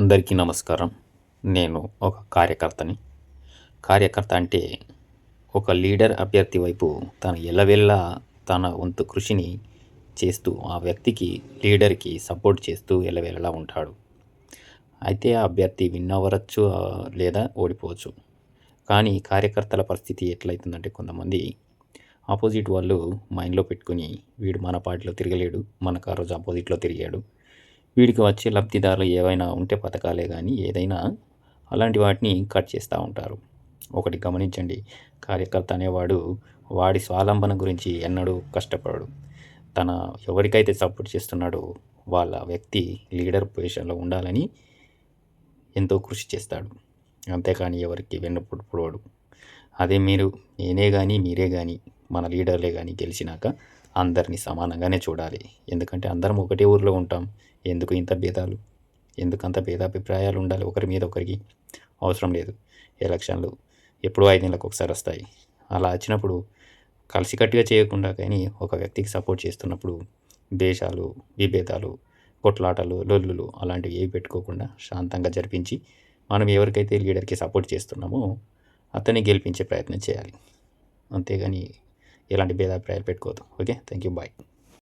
అందరికీ నమస్కారం. నేను ఒక కార్యకర్తని. కార్యకర్త అంటే ఒక లీడర్ అభ్యర్థి వైపు తన ఎల్లవెల్లా తన వంతు కృషిని చేస్తూ ఆ వ్యక్తికి లీడర్కి సపోర్ట్ చేస్తూ ఎల్లవెల్లా ఉంటాడు. అయితే ఆ అభ్యర్థి విన్ అవ్వచ్చు లేదా ఓడిపోవచ్చు. కానీ కార్యకర్తల పరిస్థితి ఎట్లయితుందంటే కొంతమంది ఆపోజిట్ వాళ్ళు మైండ్లో పెట్టుకుని వీడు మన పార్టీలో తిరగలేడు మనకు రోజు ఆపోజిట్లో తిరిగాడు వీడికి వచ్చే లబ్ధిదారులు ఏవైనా ఉంటే పథకాలే కానీ ఏదైనా అలాంటి వాటిని కట్ చేస్తూ ఉంటారు. ఒకటి గమనించండి కార్యకర్త అనేవాడు వాడి స్వాలంబన గురించి ఎన్నడూ కష్టపడడు. తన ఎవరికైతే సపోర్ట్ చేస్తున్నాడో వాళ్ళ వ్యక్తి లీడర్ పొజిషన్లో ఉండాలని ఎంతో కృషి చేస్తాడు. అంతేకాని ఎవరికి వెన్నుపోడు అదే మీరు నేనే కానీ మీరే కానీ మన లీడర్లే కానీ గెలిచినాక అందరినీ సమానంగానే చూడాలి. ఎందుకంటే అందరం ఒకటే ఊరిలో ఉంటాం. ఎందుకు ఇంత భేదాలు? ఎందుకంత భేదాభిప్రాయాలు ఉండాలి ఒకరి మీద ఒకరికి? అవసరం లేదు. ఎలక్షన్లు ఎప్పుడో ఐదు నెలలకు ఒకసారి వస్తాయి. అలా వచ్చినప్పుడు కలిసికట్టుగా చేయకుండా కానీ ఒక వ్యక్తికి సపోర్ట్ చేస్తున్నప్పుడు దేశాలు విభేదాలు కొట్లాటలు లొల్లులు అలాంటివి ఏవి పెట్టుకోకుండా శాంతంగా జరిపించి మనం ఎవరికైతే లీడర్కి సపోర్ట్ చేస్తున్నామో అతన్ని గెలిపించే ప్రయత్నం చేయాలి. అంతేగాని ఎలాంటి భేదాభిప్రాయాలు పెట్టుకోవద్దు. Okay thank you bye